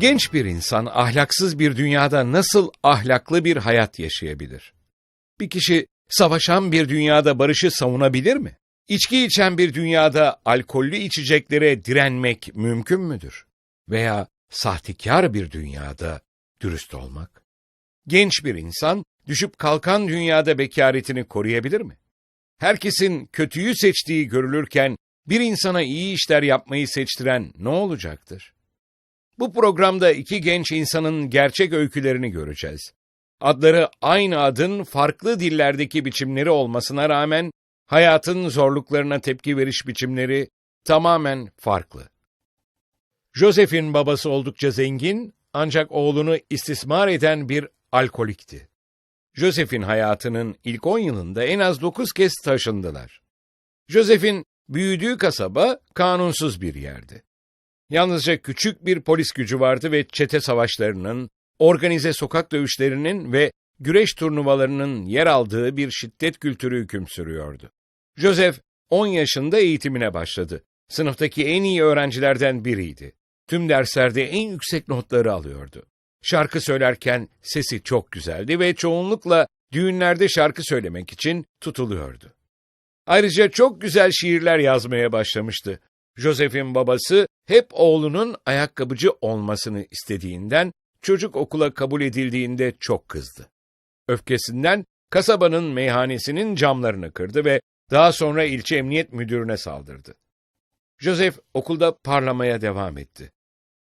Genç bir insan ahlaksız bir dünyada nasıl ahlaklı bir hayat yaşayabilir? Bir kişi savaşan bir dünyada barışı savunabilir mi? İçki içen bir dünyada alkollü içeceklere direnmek mümkün müdür? Veya sahtekar bir dünyada dürüst olmak? Genç bir insan düşüp kalkan dünyada bekaretini koruyabilir mi? Herkesin kötüyü seçtiği görülürken bir insana iyi işler yapmayı seçtiren ne olacaktır? Bu programda iki genç insanın gerçek öykülerini göreceğiz. Adları aynı adın farklı dillerdeki biçimleri olmasına rağmen hayatın zorluklarına tepki veriş biçimleri tamamen farklı. Joseph'in babası oldukça zengin ancak oğlunu istismar eden bir alkolikti. Joseph'in hayatının ilk 10 yılında en az 9 kez taşındılar. Joseph'in büyüdüğü kasaba kanunsuz bir yerdi. Yalnızca küçük bir polis gücü vardı ve çete savaşlarının, organize sokak dövüşlerinin ve güreş turnuvalarının yer aldığı bir şiddet kültürü hüküm sürüyordu. Joseph 10 yaşında eğitimine başladı. Sınıftaki en iyi öğrencilerden biriydi. Tüm derslerde en yüksek notları alıyordu. Şarkı söylerken sesi çok güzeldi ve çoğunlukla düğünlerde şarkı söylemek için tutuluyordu. Ayrıca çok güzel şiirler yazmaya başlamıştı. Joseph'in babası hep oğlunun ayakkabıcı olmasını istediğinden çocuk okula kabul edildiğinde çok kızdı. Öfkesinden kasabanın meyhanesinin camlarını kırdı ve daha sonra ilçe emniyet müdürüne saldırdı. Joseph okulda parlamaya devam etti.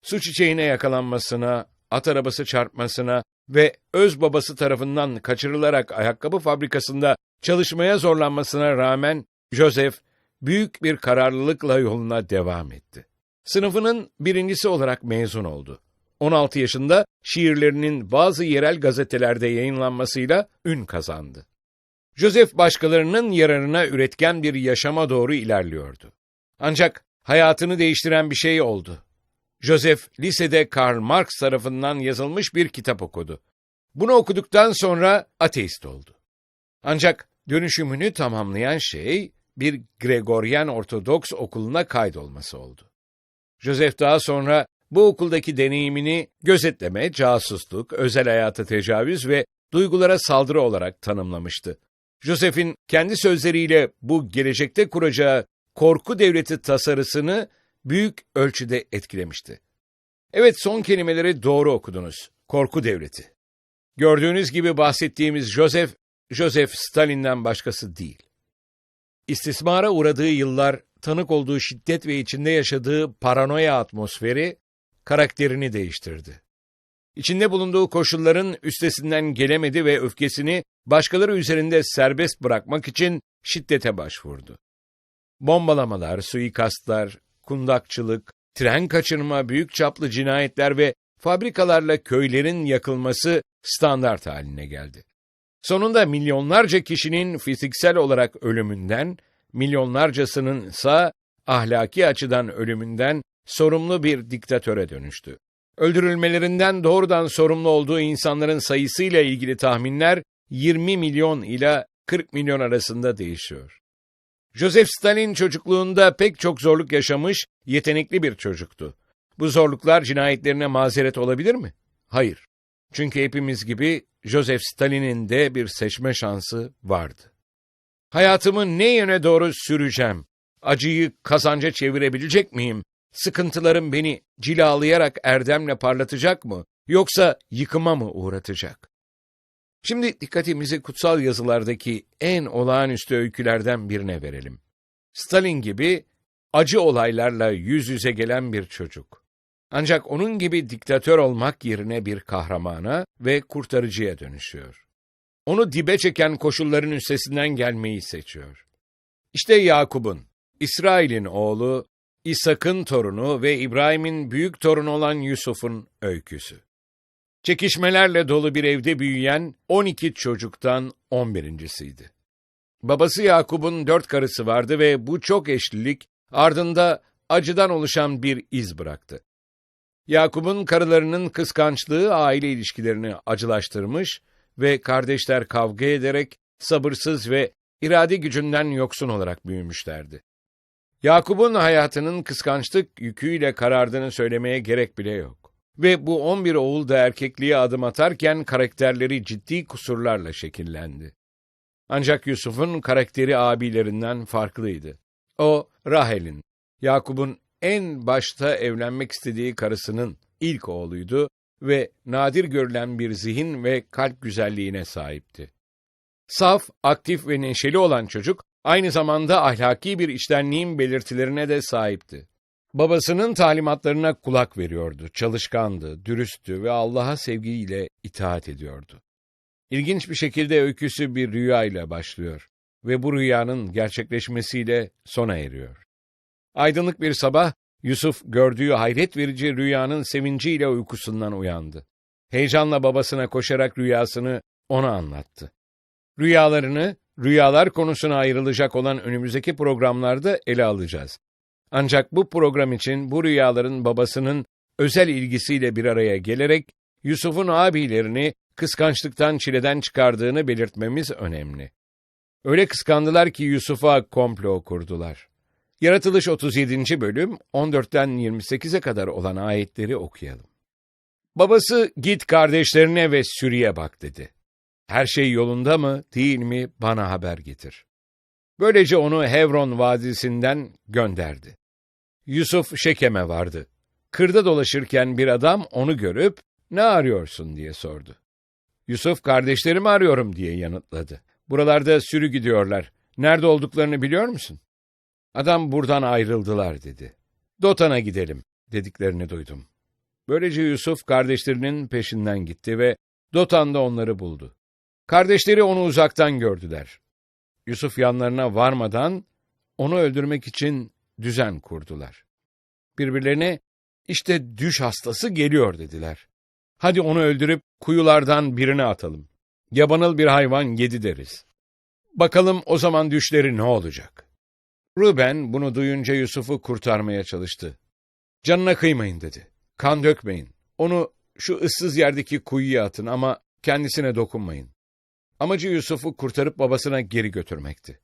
Suç çiçeğine yakalanmasına, at arabası çarpmasına ve öz babası tarafından kaçırılarak ayakkabı fabrikasında çalışmaya zorlanmasına rağmen Joseph büyük bir kararlılıkla yoluna devam etti. Sınıfının birincisi olarak mezun oldu. 16 yaşında şiirlerinin bazı yerel gazetelerde yayınlanmasıyla ün kazandı. Joseph başkalarının yararına üretken bir yaşama doğru ilerliyordu. Ancak hayatını değiştiren bir şey oldu. Joseph lisede Karl Marx tarafından yazılmış bir kitap okudu. Bunu okuduktan sonra ateist oldu. Ancak dönüşümünü tamamlayan şey bir Gregoryen Ortodoks okuluna kaydolması oldu. Joseph daha sonra bu okuldaki deneyimini gözetleme, casusluk, özel hayata tecavüz ve duygulara saldırı olarak tanımlamıştı. Joseph'in kendi sözleriyle bu gelecekte kuracağı korku devleti tasarısını büyük ölçüde etkilemişti. Evet son kelimeleri doğru okudunuz. Korku devleti. Gördüğünüz gibi bahsettiğimiz Joseph, Joseph Stalin'den başkası değil. İstismara uğradığı yıllar, tanık olduğu şiddet ve içinde yaşadığı paranoya atmosferi karakterini değiştirdi. İçinde bulunduğu koşulların üstesinden gelemedi ve öfkesini başkaları üzerinde serbest bırakmak için şiddete başvurdu. Bombalamalar, suikastlar, kundakçılık, tren kaçırma, büyük çaplı cinayetler ve fabrikalarla köylerin yakılması standart haline geldi. Sonunda milyonlarca kişinin fiziksel olarak ölümünden, milyonlarcasının ise ahlaki açıdan ölümünden sorumlu bir diktatöre dönüştü. Öldürülmelerinden doğrudan sorumlu olduğu insanların sayısıyla ilgili tahminler 20 milyon ila 40 milyon arasında değişiyor. Joseph Stalin çocukluğunda pek çok zorluk yaşamış, yetenekli bir çocuktu. Bu zorluklar cinayetlerine mazeret olabilir mi? Hayır. Çünkü hepimiz gibi Joseph Stalin'in de bir seçme şansı vardı. Hayatımı ne yöne doğru süreceğim? Acıyı kazanca çevirebilecek miyim? Sıkıntılarım beni cilalayarak erdemle parlatacak mı? Yoksa yıkıma mı uğratacak? Şimdi dikkatimizi kutsal yazılardaki en olağanüstü öykülerden birine verelim. Stalin gibi acı olaylarla yüz yüze gelen bir çocuk. Ancak onun gibi diktatör olmak yerine bir kahramana ve kurtarıcıya dönüşüyor. Onu dibe çeken koşulların üstesinden gelmeyi seçiyor. İşte Yakup'un, İsrail'in oğlu, İshak'ın torunu ve İbrahim'in büyük torunu olan Yusuf'un öyküsü. Çekişmelerle dolu bir evde büyüyen 12 çocuktan 11.siydi. Babası Yakup'un dört karısı vardı ve bu çok eşlilik ardında acıdan oluşan bir iz bıraktı. Yakup'un karılarının kıskançlığı aile ilişkilerini acılaştırmış ve kardeşler kavga ederek sabırsız ve irade gücünden yoksun olarak büyümüşlerdi. Yakup'un hayatının kıskançlık yüküyle karardığını söylemeye gerek bile yok. Ve bu 11 oğul da erkekliğe adım atarken karakterleri ciddi kusurlarla şekillendi. Ancak Yusuf'un karakteri abilerinden farklıydı. O, Rahel'in, Yakup'un en başta evlenmek istediği karısının ilk oğluydu ve nadir görülen bir zihin ve kalp güzelliğine sahipti. Saf, aktif ve neşeli olan çocuk, aynı zamanda ahlaki bir içtenliğin belirtilerine de sahipti. Babasının talimatlarına kulak veriyordu, çalışkandı, dürüsttü ve Allah'a sevgiyle itaat ediyordu. İlginç bir şekilde öyküsü bir rüya ile başlıyor ve bu rüyanın gerçekleşmesiyle sona eriyor. Aydınlık bir sabah, Yusuf gördüğü hayret verici rüyanın sevinciyle uykusundan uyandı. Heyecanla babasına koşarak rüyasını ona anlattı. Rüyalarını, rüyalar konusuna ayrılacak olan önümüzdeki programlarda ele alacağız. Ancak bu program için bu rüyaların babasının özel ilgisiyle bir araya gelerek Yusuf'un abilerini kıskançlıktan çileden çıkardığını belirtmemiz önemli. Öyle kıskandılar ki Yusuf'a komplo kurdular. Yaratılış 37. bölüm 14'ten 28'e kadar olan ayetleri okuyalım. Babası git kardeşlerine ve sürüye bak dedi. Her şey yolunda mı, değil mi bana haber getir. Böylece onu Hevron vadisinden gönderdi. Yusuf Şekem'e vardı. Kırda dolaşırken bir adam onu görüp, ne arıyorsun diye sordu. Yusuf, kardeşlerimi arıyorum diye yanıtladı. Buralarda sürü gidiyorlar. Nerede olduklarını biliyor musun? Adam buradan ayrıldılar dedi. Dotan'a gidelim dediklerini duydum. Böylece Yusuf kardeşlerinin peşinden gitti ve Dotan'da onları buldu. Kardeşleri onu uzaktan gördüler. Yusuf yanlarına varmadan onu öldürmek için düzen kurdular. Birbirlerine işte düş hastası geliyor dediler. Hadi onu öldürüp kuyulardan birine atalım. Yabanıl bir hayvan yedi deriz. Bakalım o zaman düşleri ne olacak? Ruben bunu duyunca Yusuf'u kurtarmaya çalıştı. Canına kıymayın dedi. Kan dökmeyin. Onu şu ıssız yerdeki kuyuya atın ama kendisine dokunmayın. Amacı Yusuf'u kurtarıp babasına geri götürmekti.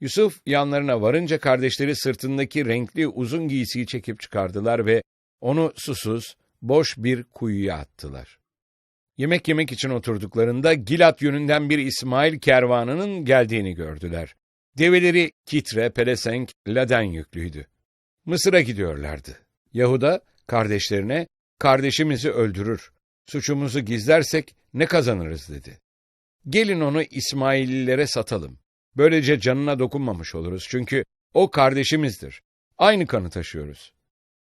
Yusuf yanlarına varınca kardeşleri sırtındaki renkli uzun giysiyi çekip çıkardılar ve onu susuz, boş bir kuyuya attılar. Yemek yemek için oturduklarında Gilat yönünden bir İsmail kervanının geldiğini gördüler. Develeri Kitre, Pelesenk, Laden yüklüydü. Mısır'a gidiyorlardı. Yahuda kardeşlerine, kardeşimizi öldürür, suçumuzu gizlersek ne kazanırız dedi. Gelin onu İsmaillilere satalım. Böylece canına dokunmamış oluruz çünkü o kardeşimizdir. Aynı kanı taşıyoruz.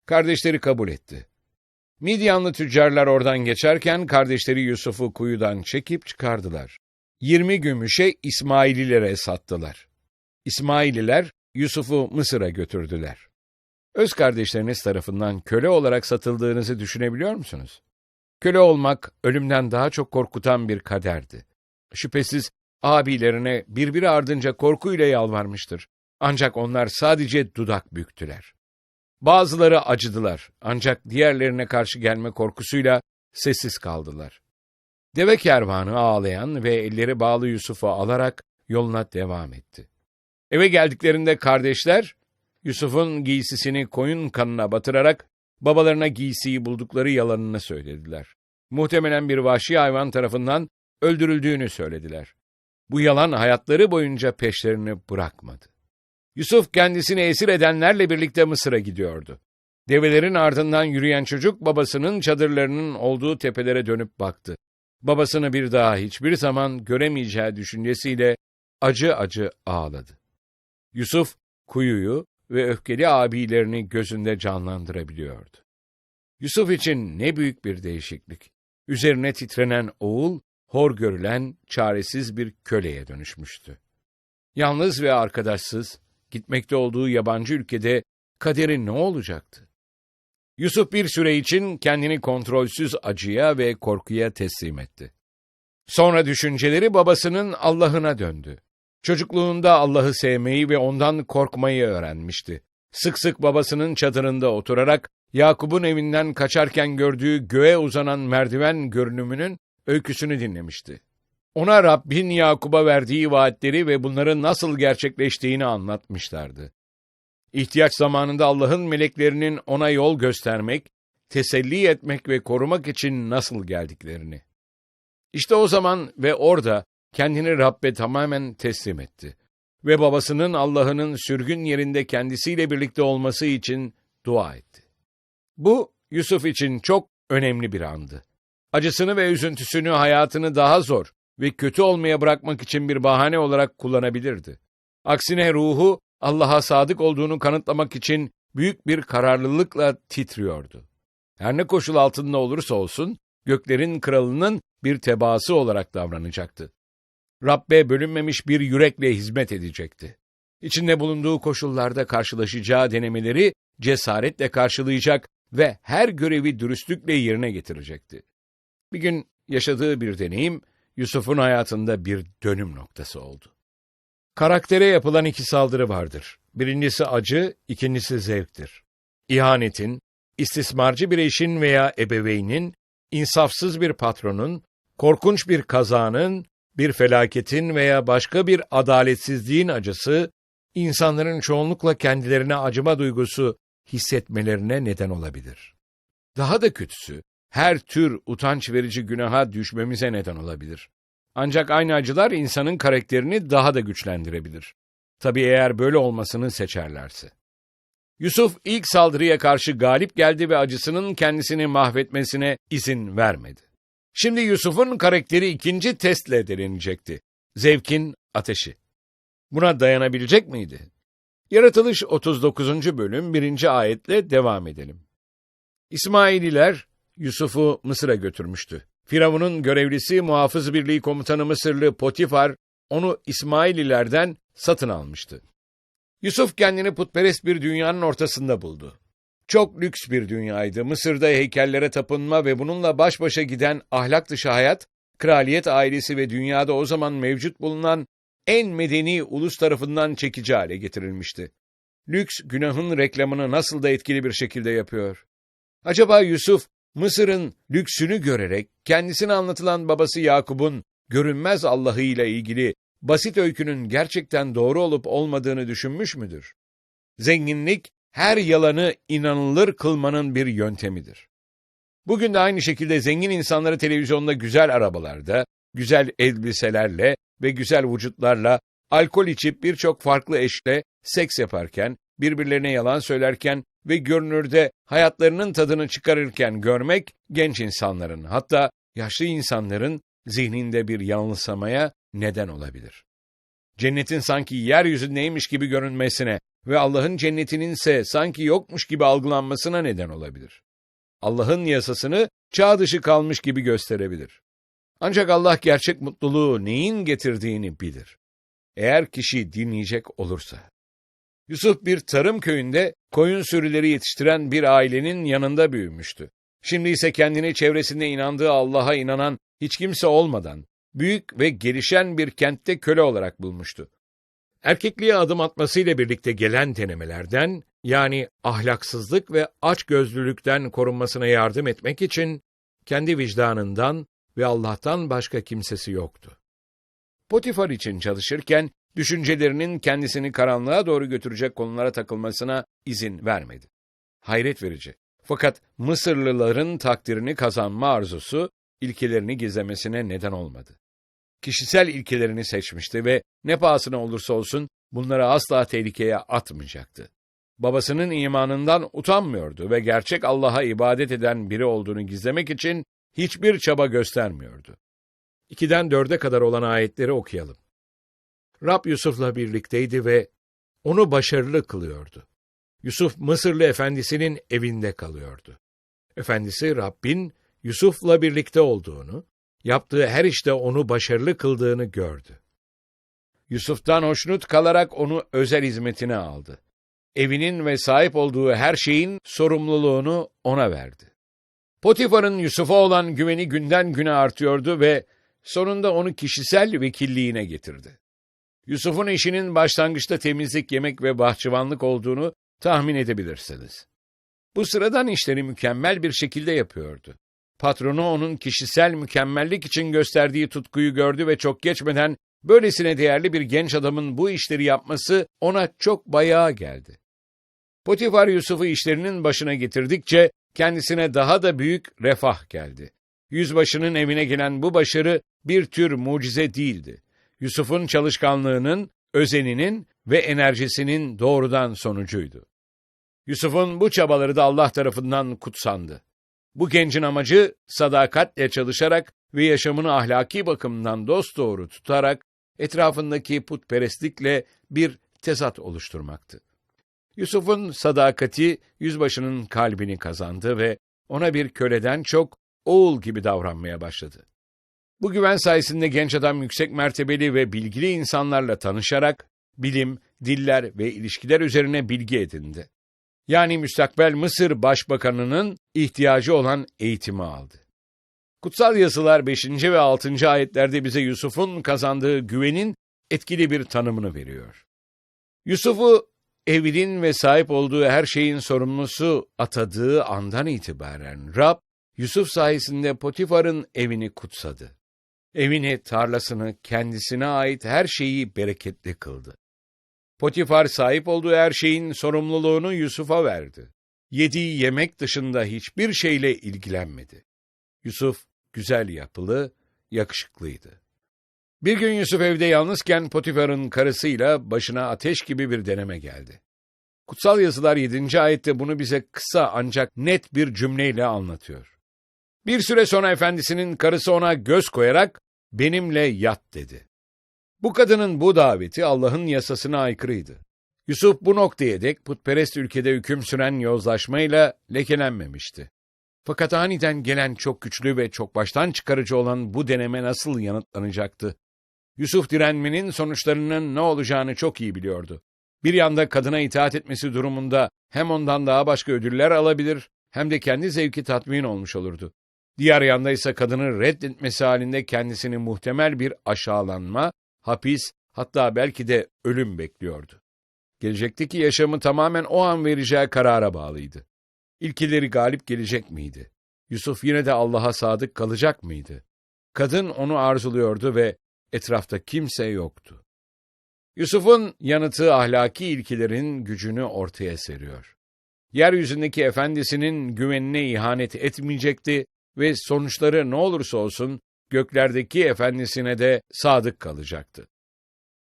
Kardeşleri kabul etti. Midyanlı tüccarlar oradan geçerken kardeşleri Yusuf'u kuyudan çekip çıkardılar. Yirmi gümüşe İsmaililere sattılar. İsmaililer Yusuf'u Mısır'a götürdüler. Öz kardeşleriniz tarafından köle olarak satıldığınızı düşünebiliyor musunuz? Köle olmak ölümden daha çok korkutan bir kaderdi. Şüphesiz abilerine birbiri ardınca korkuyla yalvarmıştır. Ancak onlar sadece dudak büktüler. Bazıları acıdılar ancak diğerlerine karşı gelme korkusuyla sessiz kaldılar. Deve kervanı ağlayan ve elleri bağlı Yusuf'u alarak yoluna devam etti. Eve geldiklerinde kardeşler, Yusuf'un giysisini koyun kanına batırarak babalarına giysiyi buldukları yalanını söylediler. Muhtemelen bir vahşi hayvan tarafından öldürüldüğünü söylediler. Bu yalan hayatları boyunca peşlerini bırakmadı. Yusuf kendisini esir edenlerle birlikte Mısır'a gidiyordu. Develerin ardından yürüyen çocuk babasının çadırlarının olduğu tepelere dönüp baktı. Babasını bir daha hiçbir zaman göremeyeceği düşüncesiyle acı acı ağladı. Yusuf kuyuyu ve öfkeli abilerini gözünde canlandırabiliyordu. Yusuf için ne büyük bir değişiklik. Üzerine titrenen oğul, hor görülen, çaresiz bir köleye dönüşmüştü. Yalnız ve arkadaşsız, gitmekte olduğu yabancı ülkede kaderi ne olacaktı? Yusuf bir süre için kendini kontrolsüz acıya ve korkuya teslim etti. Sonra düşünceleri babasının Allah'ına döndü. Çocukluğunda Allah'ı sevmeyi ve ondan korkmayı öğrenmişti. Sık sık babasının çadırında oturarak Yakup'un evinden kaçarken gördüğü göğe uzanan merdiven görünümünün öyküsünü dinlemişti. Ona Rabbin Yakup'a verdiği vaatleri ve bunların nasıl gerçekleştiğini anlatmışlardı. İhtiyaç zamanında Allah'ın meleklerinin ona yol göstermek, teselli etmek ve korumak için nasıl geldiklerini. İşte o zaman ve orada kendini Rabbe tamamen teslim etti ve babasının Allah'ının sürgün yerinde kendisiyle birlikte olması için dua etti. Bu Yusuf için çok önemli bir andı. Acısını ve üzüntüsünü hayatını daha zor ve kötü olmaya bırakmak için bir bahane olarak kullanabilirdi. Aksine ruhu Allah'a sadık olduğunu kanıtlamak için büyük bir kararlılıkla titriyordu. Her ne koşul altında olursa olsun göklerin kralının bir tebaası olarak davranacaktı. Rabbe bölünmemiş bir yürekle hizmet edecekti. İçinde bulunduğu koşullarda karşılaşacağı denemeleri cesaretle karşılayacak ve her görevi dürüstlükle yerine getirecekti. Bir gün yaşadığı bir deneyim Yusuf'un hayatında bir dönüm noktası oldu. Karaktere yapılan iki saldırı vardır. Birincisi acı, ikincisi zevktir. İhanetin, istismarcı bir eşin veya ebeveynin, insafsız bir patronun, korkunç bir kazanın, bir felaketin veya başka bir adaletsizliğin acısı, insanların çoğunlukla kendilerine acıma duygusu hissetmelerine neden olabilir. Daha da kötüsü, her tür utanç verici günaha düşmemize neden olabilir. Ancak aynı acılar insanın karakterini daha da güçlendirebilir. Tabii eğer böyle olmasını seçerlerse. Yusuf ilk saldırıya karşı galip geldi ve acısının kendisini mahvetmesine izin vermedi. Şimdi Yusuf'un karakteri ikinci testle denenecekti. Zevkin ateşi. Buna dayanabilecek miydi? Yaratılış 39. bölüm 1. ayetle devam edelim. İsmaililer Yusuf'u Mısır'a götürmüştü. Firavun'un görevlisi muhafız birliği komutanı Mısırlı Potifar onu İsmaililerden satın almıştı. Yusuf kendini putperest bir dünyanın ortasında buldu. Çok lüks bir dünyaydı. Mısır'da heykellere tapınma ve bununla baş başa giden ahlak dışı hayat, kraliyet ailesi ve dünyada o zaman mevcut bulunan en medeni ulus tarafından çekici hale getirilmişti. Lüks günahın reklamını nasıl da etkili bir şekilde yapıyor. Acaba Yusuf Mısır'ın lüksünü görerek kendisine anlatılan babası Yakup'un görünmez Allah'ı ile ilgili basit öykünün gerçekten doğru olup olmadığını düşünmüş müdür? Zenginlik her yalanı inanılır kılmanın bir yöntemidir. Bugün de aynı şekilde zengin insanları televizyonda güzel arabalarda, güzel elbiselerle ve güzel vücutlarla alkol içip birçok farklı eşle seks yaparken, birbirlerine yalan söylerken ve görünürde hayatlarının tadını çıkarırken görmek genç insanların hatta yaşlı insanların zihninde bir yanılsamaya neden olabilir. Cennetin sanki yeryüzündeymiş gibi görünmesine ve Allah'ın cennetinin ise sanki yokmuş gibi algılanmasına neden olabilir. Allah'ın yasasını çağ dışı kalmış gibi gösterebilir. Ancak Allah gerçek mutluluğu neyin getirdiğini bilir. Eğer kişi dinleyecek olursa. Yusuf bir tarım köyünde koyun sürüleri yetiştiren bir ailenin yanında büyümüştü. Şimdi ise kendini çevresinde inandığı Allah'a inanan hiç kimse olmadan büyük ve gelişen bir kentte köle olarak bulmuştu. Erkekliğe adım atmasıyla birlikte gelen denemelerden, yani ahlaksızlık ve açgözlülükten korunmasına yardım etmek için kendi vicdanından ve Allah'tan başka kimsesi yoktu. Potifar için çalışırken düşüncelerinin kendisini karanlığa doğru götürecek konulara takılmasına izin vermedi. Hayret verici. Fakat Mısırlıların takdirini kazanma arzusu ilkelerini gizlemesine neden olmadı. Kişisel ilkelerini seçmişti ve ne pahasına olursa olsun bunları asla tehlikeye atmayacaktı. Babasının imanından utanmıyordu ve gerçek Allah'a ibadet eden biri olduğunu gizlemek için hiçbir çaba göstermiyordu. İkiden dörde kadar olan ayetleri okuyalım. Rab Yusuf'la birlikteydi ve onu başarılı kılıyordu. Yusuf Mısırlı efendisinin evinde kalıyordu. Efendisi Rabbin Yusuf'la birlikte olduğunu, yaptığı her işte onu başarılı kıldığını gördü. Yusuf'tan hoşnut kalarak onu özel hizmetine aldı. evinin ve sahip olduğu her şeyin sorumluluğunu ona verdi. Potifar'ın Yusuf'a olan güveni günden güne artıyordu ve sonunda onu kişisel vekilliğine getirdi. Yusuf'un işinin başlangıçta temizlik, yemek ve bahçıvanlık olduğunu tahmin edebilirsiniz. Bu sıradan işleri mükemmel bir şekilde yapıyordu. Patronu onun kişisel mükemmellik için gösterdiği tutkuyu gördü ve çok geçmeden böylesine değerli bir genç adamın bu işleri yapması ona çok bayağı geldi. Potifar Yusuf'u işlerinin başına getirdikçe kendisine daha da büyük refah geldi. Yüzbaşının evine gelen bu başarı bir tür mucize değildi. Yusuf'un çalışkanlığının, özeninin ve enerjisinin doğrudan sonucuydu. Yusuf'un bu çabaları da Allah tarafından kutsandı. Bu gencin amacı sadakatle çalışarak ve yaşamını ahlaki bakımdan dosdoğru tutarak etrafındaki putperestlikle bir tezat oluşturmaktı. Yusuf'un sadakati yüzbaşının kalbini kazandı ve ona bir köleden çok oğul gibi davranmaya başladı. Bu güven sayesinde genç adam yüksek mertebeli ve bilgili insanlarla tanışarak bilim, diller ve ilişkiler üzerine bilgi edindi. Yani müstakbel Mısır Başbakanı'nın ihtiyacı olan eğitimi aldı. Kutsal yazılar 5. ve 6. ayetlerde bize Yusuf'un kazandığı güvenin etkili bir tanımını veriyor. Yusuf'u evinin ve sahip olduğu her şeyin sorumlusu atadığı andan itibaren Rab, Yusuf sayesinde Potifar'ın evini kutsadı. Evini, tarlasını, kendisine ait her şeyi bereketli kıldı. Potifar sahip olduğu her şeyin sorumluluğunu Yusuf'a verdi. Yediği yemek dışında hiçbir şeyle ilgilenmedi. Yusuf güzel yapılı, yakışıklıydı. Bir gün Yusuf evde yalnızken Potifar'ın karısıyla başına ateş gibi bir deneme geldi. Kutsal yazılar 7. ayette bunu bize kısa ancak net bir cümleyle anlatıyor. Bir süre sonra efendisinin karısı ona göz koyarak benimle yat dedi. Bu kadının bu daveti Allah'ın yasasına aykırıydı. Yusuf bu noktaya dek putperest ülkede hüküm süren yozlaşmayla lekelenmemişti. Fakat aniden gelen çok güçlü ve çok baştan çıkarıcı olan bu deneme nasıl yanıtlanacaktı? Yusuf direnmenin sonuçlarının ne olacağını çok iyi biliyordu. Bir yanda kadına itaat etmesi durumunda hem ondan daha başka ödüller alabilir hem de kendi zevki tatmin olmuş olurdu. Diğer yanda ise kadını reddetmesi halinde kendisini muhtemel bir aşağılanma, hapis, hatta belki de ölüm bekliyordu. Gelecekteki yaşamı tamamen o an vereceği karara bağlıydı. İlkileri galip gelecek miydi? Yusuf yine de Allah'a sadık kalacak mıydı? Kadın onu arzuluyordu ve etrafta kimse yoktu. Yusuf'un yanıtı ahlaki ilkilerin gücünü ortaya seriyor. Yeryüzündeki efendisinin güvenine ihanet etmeyecekti ve sonuçları ne olursa olsun göklerdeki efendisine de sadık kalacaktı.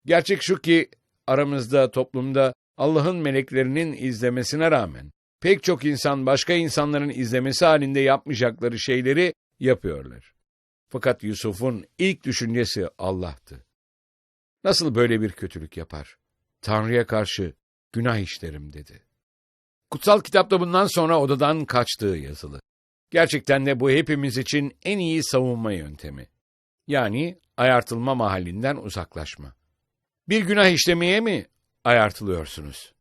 Gerçek şu ki aramızda, toplumda Allah'ın meleklerinin izlemesine rağmen pek çok insan başka insanların izlemesi halinde yapmayacakları şeyleri yapıyorlar. Fakat Yusuf'un ilk düşüncesi Allah'tı. Nasıl böyle bir kötülük yapar? Tanrı'ya karşı günah işlerim dedi. Kutsal kitapta bundan sonra odadan kaçtığı yazılı. Gerçekten de bu hepimiz için en iyi savunma yöntemi. Yani ayartılma mahallinden uzaklaşma. Bir günah işlemeye mi ayartılıyorsunuz?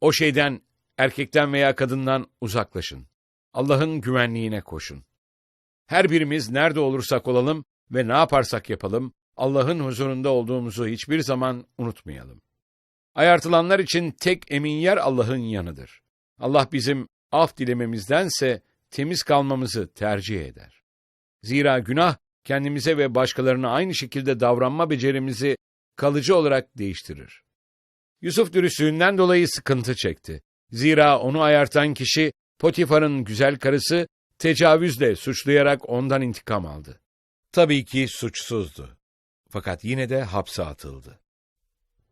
O şeyden, erkekten veya kadından uzaklaşın. Allah'ın güvenliğine koşun. Her birimiz nerede olursak olalım ve ne yaparsak yapalım, Allah'ın huzurunda olduğumuzu hiçbir zaman unutmayalım. Ayartılanlar için tek emin yer Allah'ın yanıdır. Allah bizim af dilememizdense temiz kalmamızı tercih eder. Zira günah kendimize ve başkalarına aynı şekilde davranma becerimizi kalıcı olarak değiştirir. Yusuf dürüstlüğünden dolayı sıkıntı çekti. Zira onu ayartan kişi Potifar'ın güzel karısı tecavüzle suçlayarak ondan intikam aldı. Tabii ki suçsuzdu. Fakat yine de hapse atıldı.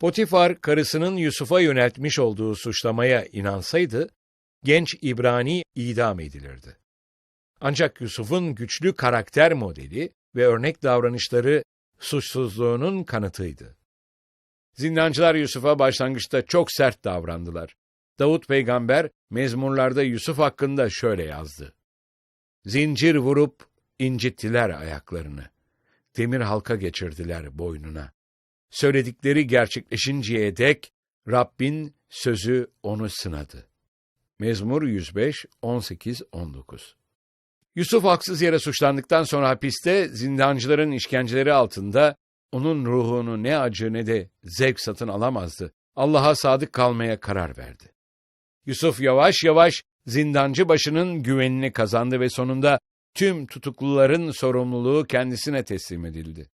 Potifar karısının Yusuf'a yöneltmiş olduğu suçlamaya inansaydı, genç İbrani idam edilirdi. Ancak Yusuf'un güçlü karakter modeli ve örnek davranışları suçsuzluğunun kanıtıydı. Zindancılar Yusuf'a başlangıçta çok sert davrandılar. Davut peygamber mezmurlarda Yusuf hakkında şöyle yazdı. Zincir vurup incittiler ayaklarını. Demir halka geçirdiler boynuna. Söyledikleri gerçekleşinceye dek Rabbin sözü onu sınadı. Mezmur 105, 18, 19 Yusuf haksız yere suçlandıktan sonra hapiste zindancıların işkenceleri altında onun ruhunu ne acı ne de zevk satın alamazdı. Allah'a sadık kalmaya karar verdi. Yusuf yavaş yavaş zindancı başının güvenini kazandı ve sonunda tüm tutukluların sorumluluğu kendisine teslim edildi.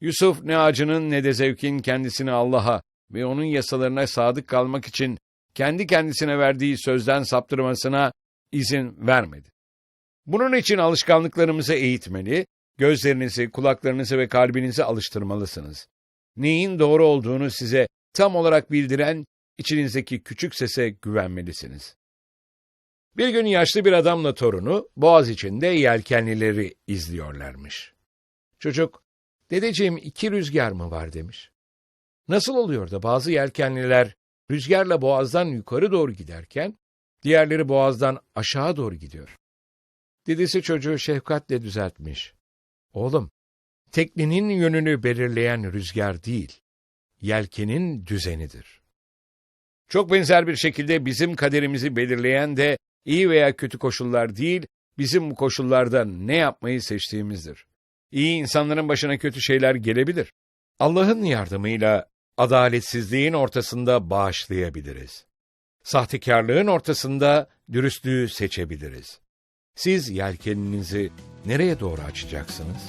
Yusuf ne acının ne de zevkin kendisini Allah'a ve onun yasalarına sadık kalmak için kendi kendisine verdiği sözden saptırmasına izin vermedi. Bunun için alışkanlıklarımızı eğitmeli, gözlerinizi, kulaklarınızı ve kalbinizi alıştırmalısınız. Neyin doğru olduğunu size tam olarak bildiren içinizdeki küçük sese güvenmelisiniz. Bir gün yaşlı bir adamla torunu boğaz içinde yelkenlileri izliyorlarmış. Çocuk, dedeciğim iki rüzgar mı var demiş. Nasıl oluyor da bazı yelkenliler rüzgarla boğazdan yukarı doğru giderken, diğerleri boğazdan aşağı doğru gidiyor. Dedesi çocuğu şefkatle düzeltmiş. Oğlum, teknenin yönünü belirleyen rüzgar değil, yelkenin düzenidir. Çok benzer bir şekilde bizim kaderimizi belirleyen de iyi veya kötü koşullar değil, bizim bu koşullarda ne yapmayı seçtiğimizdir. İyi insanların başına kötü şeyler gelebilir. Allah'ın yardımıyla adaletsizliğin ortasında bağışlayabiliriz. Sahtekarlığın ortasında dürüstlüğü seçebiliriz. Siz yelkeninizi nereye doğru açacaksınız?